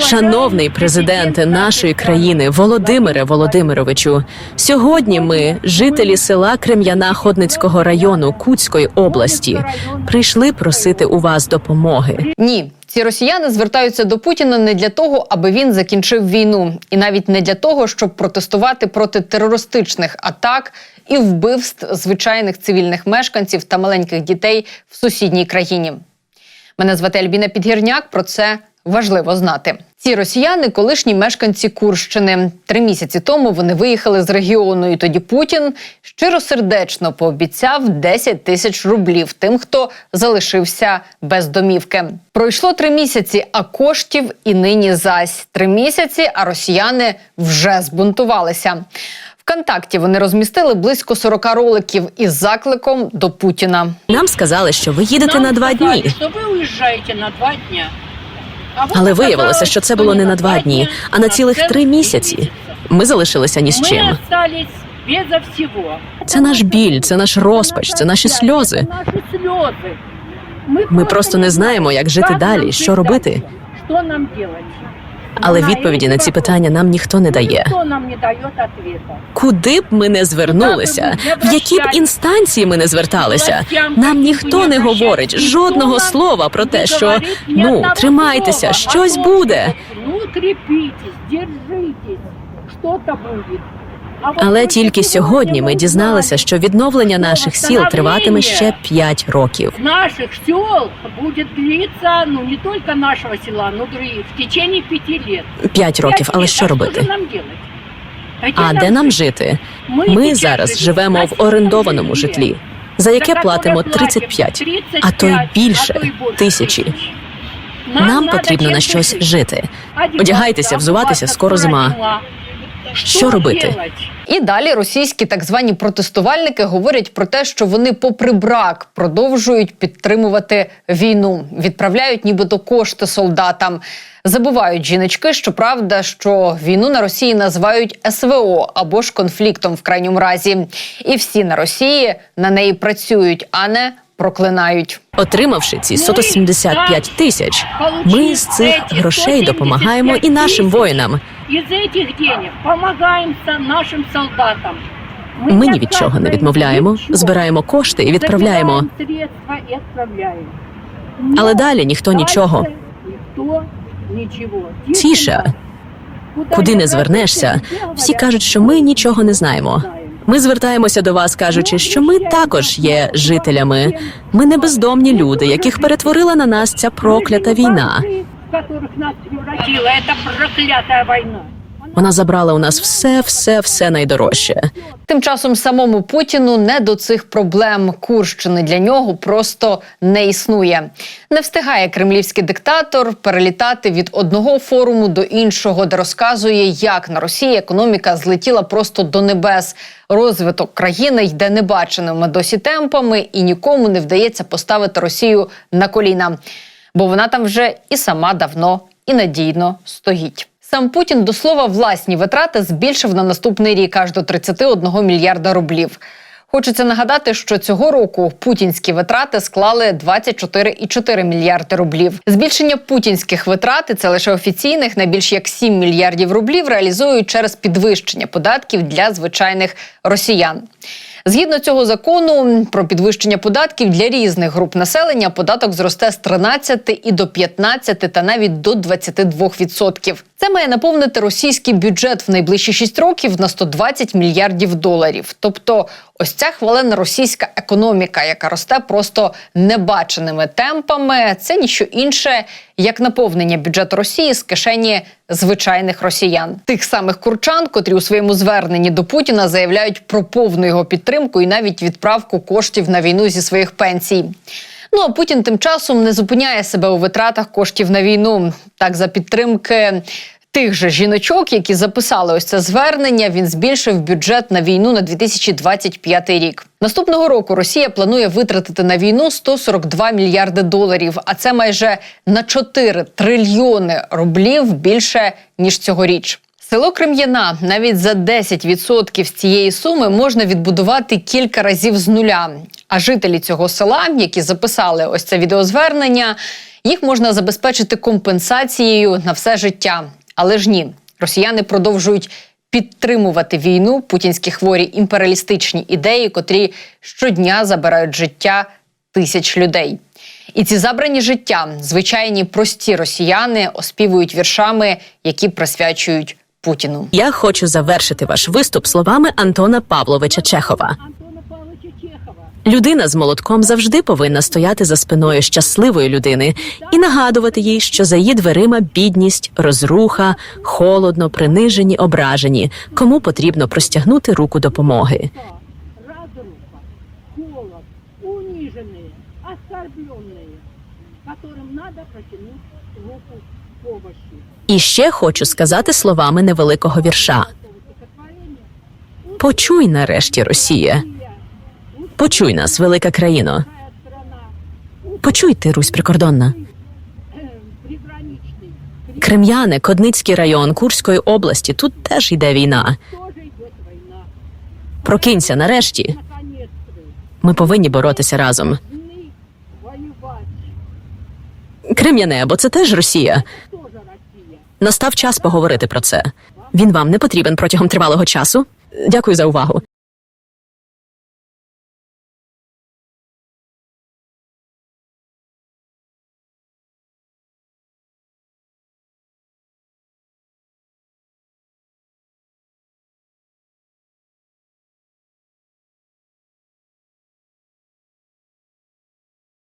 Шановний президенте нашої країни Володимире Володимировичу, сьогодні ми, жителі села Крем'яна Ходницького району Куцької області, прийшли просити у вас допомоги. Ні, ці росіяни звертаються до Путіна не для того, аби він закінчив війну, і навіть не для того, щоб протестувати проти терористичних атак і вбивств звичайних цивільних мешканців та маленьких дітей в сусідній країні. Мене звати Альбіна Підгірняк. Про це важливо знати. Ці росіяни колишні мешканці Курщини. Три місяці тому вони виїхали з регіону, і тоді Путін щиросердечно пообіцяв 10 тисяч рублів тим, хто залишився без домівки. Пройшло три місяці, а коштів і нині зась три місяці. А росіяни вже збунтувалися. Вконтакті вони розмістили близько 40 роликів із закликом до Путіна. Нам сказали, що ви їдете на два сказали, дні. Що ви уїжджаєте на два дня. Але виявилося, що це було не на два дні, а на цілих три місяці. Ми залишилися ні з чим. Це наш біль, це наш розпач, це наші сльози. Це наші сльози. Ми просто не знаємо, як жити далі, що робити. Що? Але відповіді на ці питання нам ніхто не дає. Куди б ми не звернулися, в які б інстанції ми не зверталися, нам ніхто не говорить жодного слова про те, що ну тримайтеся, щось буде. Ну, крепитесь, держитесь, що-то буде. Але тільки сьогодні ми дізналися, що відновлення наших сіл триватиме ще 5 років. Наших сел будет длиться, ну, не только нашего села, но других, в течение пяти лет. 5 років, але що робити? А де нам жити? Ми зараз живемо в орендованому житлі, за яке платимо 35, а то й більше тисячі. Нам потрібно на щось жити. Одягайтеся, взуватися, скоро зима. Що робити? І далі російські так звані протестувальники говорять про те, що вони, попри брак, продовжують підтримувати війну, відправляють нібито кошти солдатам. Забувають жіночки, що правда, що війну на Росії називають СВО або ж конфліктом в крайньому разі. І всі на Росії на неї працюють, а не проклинають. Отримавши ці 175 тисяч, ми з цих грошей допомагаємо і нашим воїнам. Этих денег помогаем со- нашим солдатам. Ми ні від чого не відмовляємо, збираємо кошти і відправляємо. Але далі ніхто нічого. Ніхто нічого. Тіша. Куди не звернешся, всі кажуть, що ми нічого не знаємо. Ми звертаємося до вас, кажучи, що ми також є жителями. Ми не бездомні люди, яких перетворила на нас ця проклята війна. Которых нас превратила эта проклятая война. Вона забрала у нас все, все, все найдорожче. Тим часом самому Путіну не до цих проблем Курщини для нього просто не існує. Не встигає кремлівський диктатор перелітати від одного форуму до іншого, де розказує, як на Росії економіка злетіла просто до небес. Розвиток країни йде небаченими досі темпами, і нікому не вдається поставити Росію на коліна, бо вона там вже і сама давно і надійно стоїть. Сам Путін до слова власні витрати збільшив на наступний рік аж до 31 мільярда рублів. Хочеться нагадати, що цього року путінські витрати склали 24,4 мільярди рублів. Збільшення путінських витрат це лише офіційних на більш як 7 мільярдів рублів реалізують через підвищення податків для звичайних росіян. Згідно цього закону про підвищення податків для різних груп населення, податок зросте з 13 і до 15 та навіть до 22%. Це має наповнити російський бюджет в найближчі 6 років на 120 мільярдів доларів. Тобто, ось ця хвалена російська економіка, яка росте просто небаченими темпами, це ніщо інше як наповнення бюджету Росії з кишені звичайних росіян, тих самих курчан, котрі у своєму зверненні до Путіна заявляють про повну його підтримку і навіть відправку коштів на війну зі своїх пенсій. Ну а Путін тим часом не зупиняє себе у витратах коштів на війну. Так за підтримки. Тих же жіночок, які записали ось це звернення, він збільшив бюджет на війну на 2025 рік. Наступного року Росія планує витратити на війну 142 мільярди доларів, а це майже на 4 трильйони рублів більше ніж цьогоріч. Село Крем'яна навіть за 10% з цієї суми можна відбудувати кілька разів з нуля. А жителі цього села, які записали ось це відеозвернення, Їх можна забезпечити компенсацією на все життя. Але ж ні, росіяни продовжують підтримувати війну, путінські хворі імперіалістичні ідеї, котрі щодня забирають життя тисяч людей. І ці забрані життя, звичайні прості росіяни, оспівують віршами, які присвячують Путіну. Я хочу завершити ваш виступ словами Антона Павловича Чехова. Антона Павловича Чехова. Людина з молотком завжди повинна стояти за спиною щасливої людини і нагадувати їй, що за її дверима бідність, розруха, холодно, принижені, ображені, кому потрібно простягнути руку допомоги. разруха, холод, униженные, оскорбленные, которым надо протянуть руку помощи. І ще хочу сказати словами невеликого вірша: Стихотворение Почуй нарешті, Росія, почуй нас, велика країно. «Какая страна, Почуй ти, Русь прикордонна. Крем'яне, Кодницький район Курської області. Тут теж йде війна. Прокинься нарешті. Ми повинні боротися разом. Крем'яне, бо це теж Росія. Настав час поговорити про це. Він вам не потрібен протягом тривалого часу. Дякую за увагу.